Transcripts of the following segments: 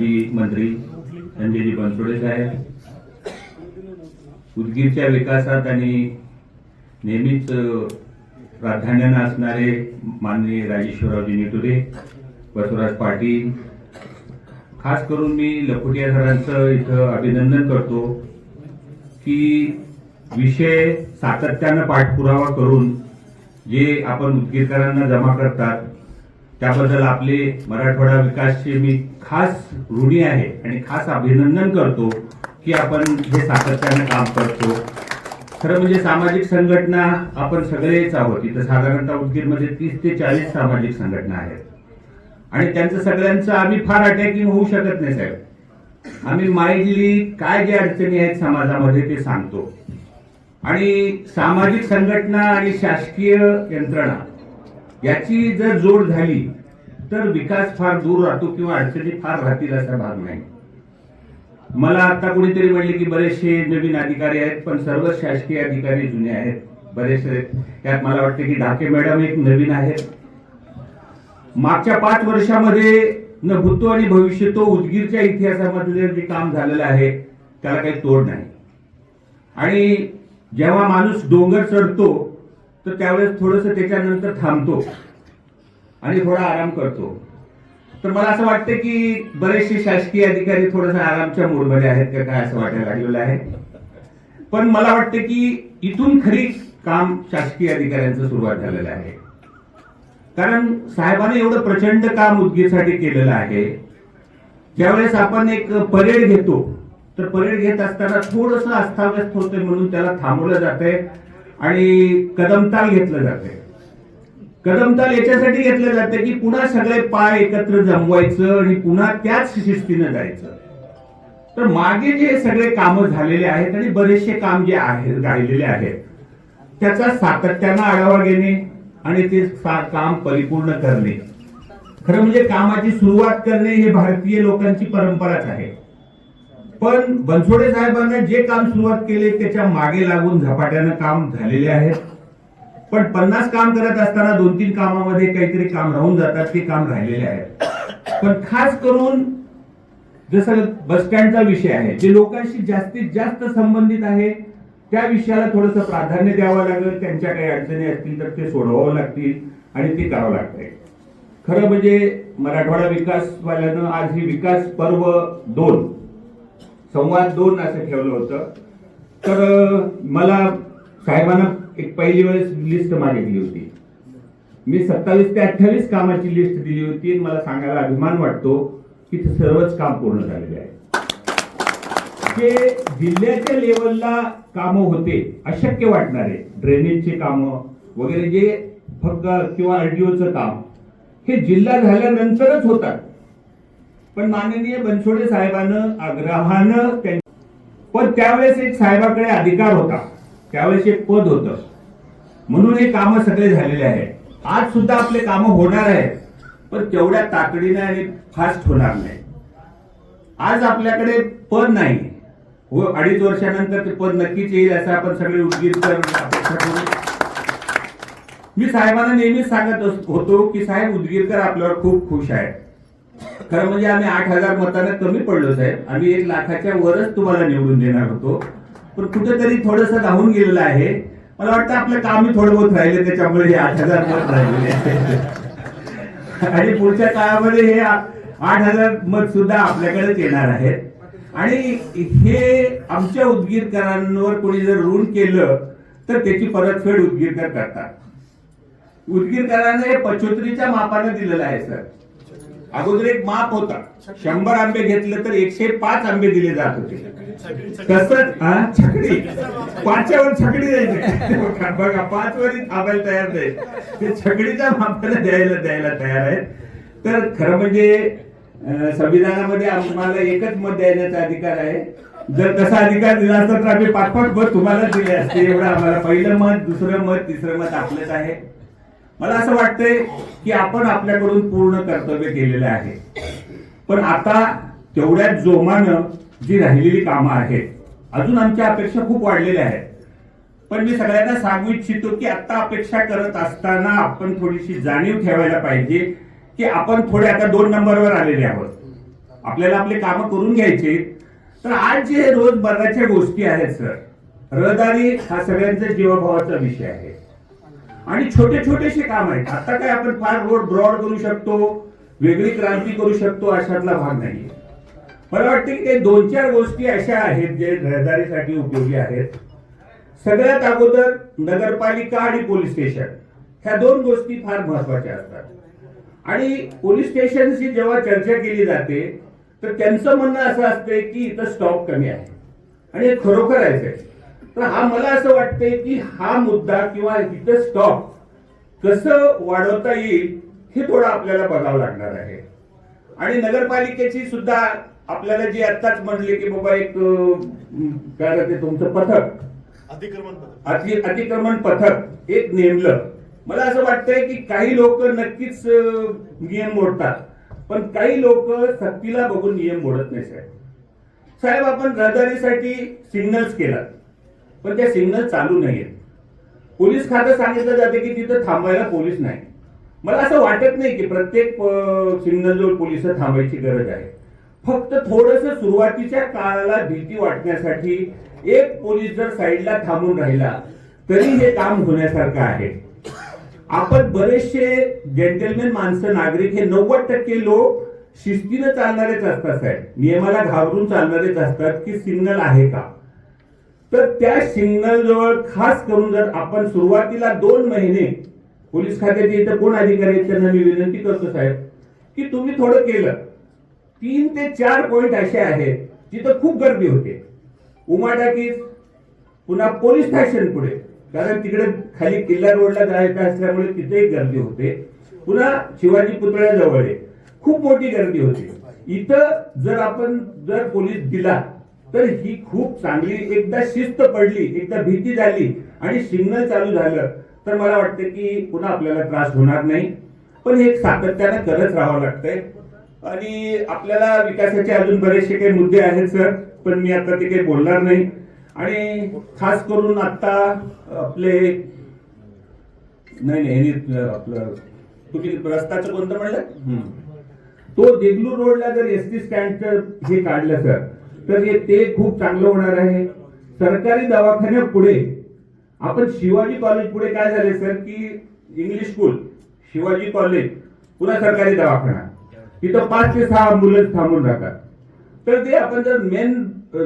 माजी मंत्री संजयजी बनसोडे साहेब. उदगीरच्या विकासात आणि नेहमीच प्राधान्यानं असणारे माननीय राजेश्वररावजी निटुरे बसवराज पाटील. खास करून मी लखोटिया सरांचं इथं अभिनंदन करतो की विषय सातत्यानं पाठपुरावा करून जे आपण उदगीरकरांना जमा करतात त्याबद्दल आपले मराठवाडा विकासचे मी खास ऋणी आहे आणि खास अभिनंदन करतो की आपण हे सातत्यानं काम करतो. खरं म्हणजे सामाजिक संघटना आपण सगळेच आहोत. इथं साधारणतः उदगीरमध्ये तीस ते चाळीस सामाजिक संघटना आहेत. आणि त्यांचं सगळ्यांचं आम्ही फार अटॅकिंग होऊ शकत नाही साहेब. आम्ही माइंडली काय जे अडचणी आहेत समाजामध्ये ते सांगतो. आणि सामाजिक संघटना आणि शासकीय यंत्रणा याची जर जोड झाली तर विकास फार दूर राहतो किंवा अडचणी फार राहतील असा भाग नाही. मला आता कुणीतरी म्हणले की बरेचसे नवीन अधिकारी आहेत पण सर्व शासकीय अधिकारी जुने आहेत. बरेचसे त्यात मला वाटते की ढाके मॅडम एक नवीन आहेत. मागच्या पाच वर्षामध्ये न भूतो आणि भविष्य तो उदगीरच्या इतिहासामध्ये जे काम झालेलं आहे त्याला काही तोड नाही. आणि जेव्हा माणूस डोंगर चढतो तर त्यावेळेस थोडस त्याच्यानंतर थांबतो आणि थोडा आराम करतो. तर मला असं वाटतं की बरेचसे शासकीय अधिकारी थोडासा आरामच्या मूडमध्ये आहेत का काय असं वाटायला लागलेलं आहे. पण मला वाटतं की इथून खरी काम शासकीय अधिकाऱ्यांचं सुरुवात झालेलं आहे. कारण साहेबांनी एवढं प्रचंड काम उदगीरसाठी केलेलं आहे. ज्यावेळेस आपण एक परेड घेतो तर परेड घेत असताना थोडस अस्ताव्यस्त होते म्हणून त्याला थांबवलं जातंय. आणि कदमताल घेतलं जाते कदमताल याच्यासाठी घेतलं जाते की पुन्हा सगळे पाय एकत्र जमवायचं आणि पुन्हा त्याच शिस्तीनं जायचं. तर मागे जे सगळे कामं झालेले आहेत आणि बरेचसे काम जे आहे राहिलेले आहेत त्याचा सातत्यानं आढावा घेणे आणि ते काम परिपूर्ण करणे. खरं म्हणजे कामाची सुरुवात करणे हे भारतीय लोकांची परंपराच आहे. पण बनसोडे साहेबांना जे काम सुरुवात केले त्याच्यामागे लागून झपाट्यानं काम झालेले आहेत. पण पन्नास काम करत असताना दोन तीन कामामध्ये काहीतरी काम राहून जातात ते काम राहिलेले आहेत. पण खास करून जसं बस स्टँडचा विषय आहे जे लोकांशी जास्तीत जास्त संबंधित आहे त्या विषयाला थोडंसं प्राधान्य द्यावं लागेल त्यांच्या काही अडचणी असतील तर ते सोडवावं लागतील आणि ते करावं लागतंय. खरं म्हणजे मराठवाडा विकासवाल्यानं आज ही विकास पर्व दोन. संवाद दोन असं ठेवलं होतं. तर मला साहेबांना एक पहिली वेळेस लिस्ट मागितली होती. मी सत्तावीस ते अठ्ठावीस कामाची लिस्ट दिली होती आणि मला सांगायला अभिमान वाटतो की ते सर्वच काम पूर्ण झालेले आहे. जे जिल्ह्याच्या लेवलला कामं होते अशक्य वाटणारे ड्रेनेजचे कामं वगैरे जे फक्त किंवा आरटीओचं काम हे जिल्हा झाल्यानंतरच होतात. पण माननीय बनसोडे साहेबानं आग्रहानं पण त्यावेळेस एक साहेबाकडे अधिकार होता. त्यावेळेस एक पद होतं. म्हणून हे कामं सगळे झालेले आहेत. आज सुद्धा आपले कामं होणार आहेत पण तेवढ्या तातडीने आणि फास्ट होणार नाही. आज आपल्याकडे पद नाही. व अडीच वर्षानंतर ते पद नक्कीच येईल असं आपण सगळे उद्गीरकर करू. मी साहेबांना नेहमीच सांगत होतो की साहेब उदगीरकर आपल्यावर खूप खुश आहेत. खरं म्हणजे आम्ही आठ हजार मतांना कमी पडलो साहेब. आम्ही एक लाखाच्या वरच तुम्हाला निवडून देणार होतो. पण कुठेतरी थोडस राहून गेलेलं आहे. मला वाटतं आपलं कामही थोडं बहुत राहिले त्याच्यामुळे हे आठ हजार मत राहिलेले आणि पुढच्या काळामध्ये हे आठ हजार मत सुद्धा आपल्याकडेच येणार आहेत. आणि हे आमच्या उदगीरकरांवर कोणी जर ऋण केलं तर त्याची परतफेड उदगीरकर करतात. उदगीरकरांना हे पचोत्रीच्या मापानं दिलेलं आहे सर अगोदर एक माप होता. शंभर आंबे घेतले तर एकशे पाच आंबे दिले जात होते. तसंच हा छकडी. पाचच्यावर छकडी द्यायची. बघा पाच वरी थांबायला तयार नाही. ते छकडीच्या मापाला द्यायला द्यायला तयार आहेत. तर खरं म्हणजे संविधानामध्ये आम्हाला एकच मत द्यायचा अधिकार आहे. जर तसा अधिकार दिला असता तर आम्ही पाच पाच मत तुम्हाला दिले असते. एवढं आम्हाला पहिलं मत दुसरं मत तिसरं मत आपलंच आहे. मला असं वाटतंय की आपण आपल्याकडून पूर्ण कर्तव्य केलेलं आहे. पण आता तेवढ्याच जोमानं जी राहिलेली कामं आहेत अजून आमच्या अपेक्षा खूप वाढलेल्या आहेत. पण मी सगळ्यांना सांगू इच्छितो की आता अपेक्षा करत असताना आपण थोडीशी जाणीव ठेवायला पाहिजे की आपण थोडे आता दोन नंबरवर आलेले आहोत. आपल्याला आपले कामं करून घ्यायचे. तर आज जे रोजमर्राच्या गोष्टी आहेत सर रहदारी हा सगळ्यांचा जीवाभावाचा विषय आहे. आणि छोटे छोटेसे काम आहेत. आता काय आपण फार रोड ब्रॉड करू शकतो वेगळी क्रांती करू शकतो अशातला भाग नाहीये. मला वाटतं की ते दोन चार गोष्टी अशा आहेत जे रहदारीसाठी उपयोगी आहेत. सगळ्यात अगोदर नगरपालिका आणि पोलीस स्टेशन. ह्या दोन गोष्टी फार महत्त्वाच्या असतात. आणि पोलीस स्टेशनशी जेव्हा चर्चा केली जाते तर त्यांचं म्हणणं असं असतंय की इथं स्टॉप कमी आहे. आणि हे खरोखर आहे. तर हा मला असं वाटतंय की हा मुद्दा किंवा इथं स्टॉप कसं वाढवता येईल हे थोडं आपल्याला बघावं लागणार आहे. आणि नगरपालिकेची सुद्धा आपल्याला जे आत्ताच म्हणले की बाबा एक काय म्हणते तुमचं पथक? अतिक्रमण अतिक्रमण पथक एक नेमलं. मला असं वाटतंय की काही लोक नक्कीच नियम मोडतात. पण काही लोक सक्तीला बघून नियम मोडत नाही साहेब. साहेब आपण रहदारीसाठी सिग्नल्स केला पण त्या सिग्नल चालू नाहीयेत. पोलीस खातं सांगितलं जाते की तिथं थांबायला पोलीस नाही. मला असं वाटत नाही की प्रत्येक सिग्नलजवळ पोलीस थांबायची गरज आहे. फक्त थोडस सुरुवातीच्या काळाला भीती वाटण्यासाठी एक पोलीस जर साईडला थांबून राहिला तरी हे काम होण्यासारखं आहे. आपण बरेचसे जेंटलमॅन माणसं नागरिक हे नव्वद टक्के लोक शिस्तीनं चालणारेच असतात साहेब. नियमाला घाबरून चालणारेच असतात की सिग्नल आहे का? तर त्या सिग्नल जवळ खास करून जर आपण सुरुवातीला दोन महिने पोलीस खात्याचे इथं कोण अधिकारी आहेत त्यांना मी विनंती करतो साहेब की तुम्ही थोडं केलं. तीन ते चार पॉइंट असे आहेत जिथं खूप गर्दी होते. उमाटाकीज पुन्हा पोलीस स्टेशन पुढे. कारण तिकडे खाली किल्ला रोडला जायचं असल्यामुळे तिथेही गर्दी होते. पुन्हा शिवाजी पुतळ्याजवळ आहे. खूप मोठी गर्दी होती. इथं जर आपण जर पोलीस दिला तर ही खूप चांगली एकदा शिस्त पडली एकदा भीती झाली आणि सिग्नल चालू झालं तर मला वाटतं की पुन्हा आपल्याला त्रास होणार नाही. पण हे सातत्यानं करत राहावं लागतंय. आणि आपल्याला विकासाचे अजून बरेचसे काही मुद्दे आहेत सर पण मी आता ते काही बोलणार नाही. आणि खास करून आता आपले नाही नाही आपलं तुम्ही रस्ताचं कोणतं म्हणलं? तो देगलूर रोडला जर एस टी स्टँडचं हे काढलं सर तर हे ते खूप चांगलं होणार आहे. सरकारी दवाखान्या पुढे. आपण शिवाजी कॉलेज पुढे काय झाले सर की इंग्लिश स्कूल शिवाजी कॉलेज पुन्हा सरकारी दवाखाना. तिथं पाच ते सहा अँब्युलन्स थांबून राहतात. तर ते आपण जर मेन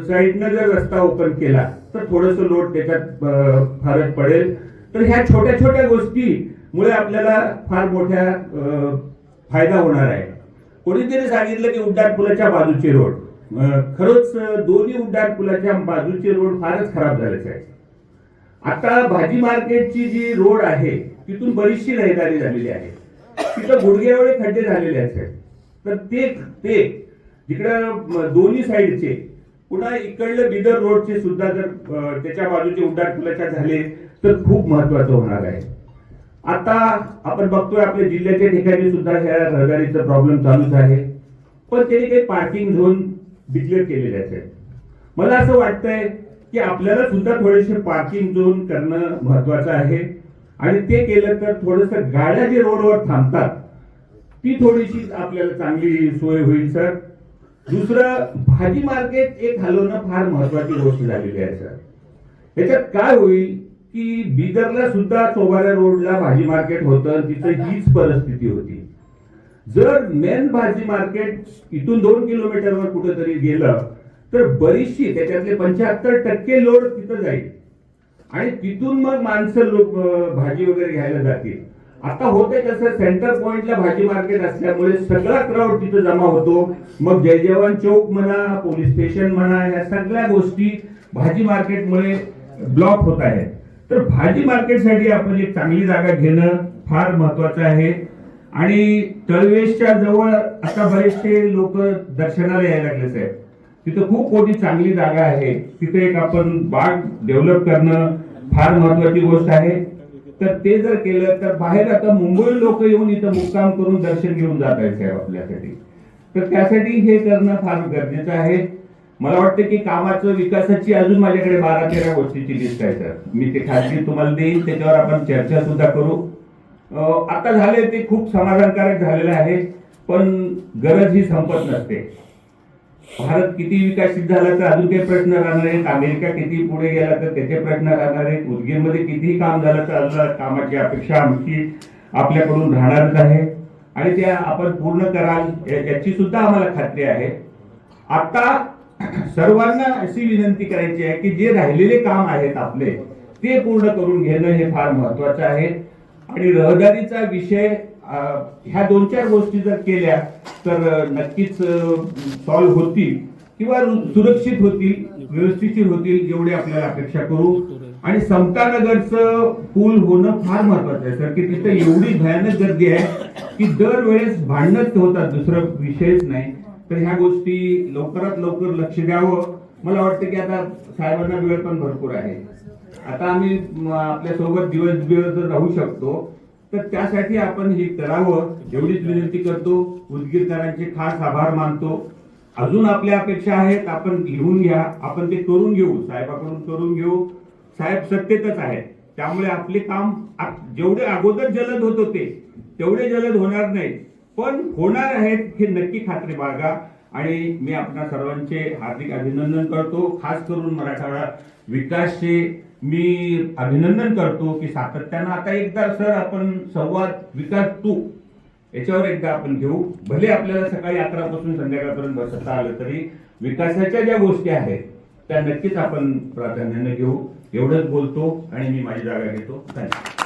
साईडनं जर रस्ता ओपन केला तर थोडस लोड त्याच्यात अं, फरक पडेल. तर ह्या छोट्या छोट्या गोष्टीमुळे आपल्याला फार मोठ्या फायदा होणार आहे. कोणीतरी सांगितलं की उड्डाणपुलाच्या बाजूचे रोड खरंच दोन्ही उड्डाण पुलाच्या बाजूचे रोड फारच खराब झालेच आहे आता भाजी मार्केटची जी रोड आहे तिथून बरीचशी रहदारी झालेली आहे. तिथं गुडघ्यावेळे खड्डे झालेले आहेत तर ते ते जिकडं दोन्ही साईडचे पुन्हा इकडलं बिदर रोडचे सुद्धा जर त्याच्या बाजूचे उड्डाण पुलाच्या झाले तर खूप महत्वाचं होणार आहे. आता आपण बघतोय आपल्या जिल्ह्याच्या ठिकाणी सुद्धा ह्या रहदारीचा प्रॉब्लेम चालूच आहे. पण त्याने काही पार्किंग झोन डिक्लेअर केलेले आहेत मला असं वाटतंय की आपल्याला सुद्धा थोडेसे पार्किंग झोन करणं महत्वाचं आहे. आणि ते केलं तर थोडस गाड्या जे रोडवर थांबतात ती थोडीशी आपल्याला चांगली सोय होईल सर दुसरं भाजी मार्केट एक हलवणं फार महत्वाची गोष्ट झालेली आहे सर याच्यात काय होईल की बिदरला सुद्धा चोबाऱ्या रोडला भाजी मार्केट होतं तिथं हीच परिस्थिती होती. जर मेन भाजी मार्केट इथून दोन किलोमीटरवर कुठेतरी गेलं तर बरीचशी त्याच्यातले पंच्याहत्तर टक्के लोड तिथं जाईल. आणि तिथून मग माणसं लोक भाजी वगैरे घ्यायला जातील. आता होते कसं सेंटर पॉइंटला भाजी मार्केट असल्यामुळे सगळा क्राऊड तिथं जमा होतो. मग जय जवान चौक म्हणा पोलीस स्टेशन म्हणा या सगळ्या गोष्टी भाजी मार्केटमुळे ब्लॉक होत आहेत. तर भाजी मार्केटसाठी आपण एक चांगली जागा घेणं फार महत्वाचं आहे. आणि तळवेशच्या जवळ आता बरेचसे लोक दर्शनाला यायला लागले साहेब. तिथं खूप मोठी चांगली जागा आहे. तिथे एक आपण बाग डेव्हलप करणं फार महत्वाची गोष्ट आहे. तर ते जर केलं तर बाहेर आता मुंबई लोक येऊन इथं मुक्काम करून दर्शन घेऊन जात आहेत साहेब आपल्यासाठी. तर त्यासाठी हे करणं फार गरजेचं आहे. मला वाटतं की कामाचं विकासाची अजून माझ्याकडे बारा तेरा गोष्टीची लिस्ट आहे सर मी ते खासगी तुम्हाला देईन. त्याच्यावर आपण चर्चा सुद्धा करू. आता झाले ते खूप समाधानकारक झालेलं आहे पण गरज ही संपत नसते. भारत किती विकसित झाला तर अजून काही प्रश्न राहणार आहेत. अमेरिका किती पुढे गेला तर त्याचे प्रश्न राहणार आहेत. उदगीरमध्ये कितीही काम झालं तर अजून कामाची अपेक्षा आमची आपल्याकडून राहणारच आहे. आणि त्या आपण पूर्ण कराल याची सुद्धा आम्हाला खात्री आहे. आता सर्वांना अशी विनंती करायची आहे की जे राहिलेले काम आहेत आपले ते पूर्ण करून घेणं हे फार महत्वाचं आहे. आणि रहदारीचा विषय ह्या दोन चार गोष्टी जर केल्या तर नक्कीच सॉल्व्ह होतील किंवा सुरक्षित होतील व्यवस्थिशीर होतील एवढी आपल्याला अपेक्षा करू. आणि समतानगरचं पूल होणं फार महत्वाचं आहे सर की तिथं एवढी भयानक गर्दी आहे की दरवेळेस भांडणच होतात दुसरं विषयच नाही. तर ह्या गोष्टी लवकरात लवकर लक्ष द्यावं. मला वाटतं की आता साहेबांना वेळ पण भरपूर आहे. आता आम्ही आपल्यासोबत आपल्यासोबत दिवस दिवस जर राहू शकतो तर त्यासाठी आपण हे करावं एवढीच विनंती करतो. उदगीरकरांचे खास आभार मानतो. अजून आपल्या अपेक्षा आहेत आपण लिहून घ्या. आपण ते करून घेऊ. साहेबाकडून करून घेऊ. साहेब सत्तेतच आहेत. त्यामुळे आपले काम जेवढे अगोदर जलद होत होते तेवढे जलद होणार नाही. पण होणार आहेत हे नक्की खात्री बाळगा. आणि मी आपणा सर्वांचे हार्दिक अभिनंदन करतो. खास करून मराठवाडा विकासचे मी अभिनंदन करतो की सातत्यानं आता एकदा सर आपण संवाद विकास तू याच्यावर एकदा आपण घेऊ. भले आपल्याला सकाळी अकरापासून संध्याकाळपर्यंत बसता आलं तरी विकासाच्या ज्या गोष्टी आहेत त्या नक्कीच आपण प्राधान्याने घेऊ. एवढंच बोलतो आणि मी माझी जागा घेतो. धन्यवाद.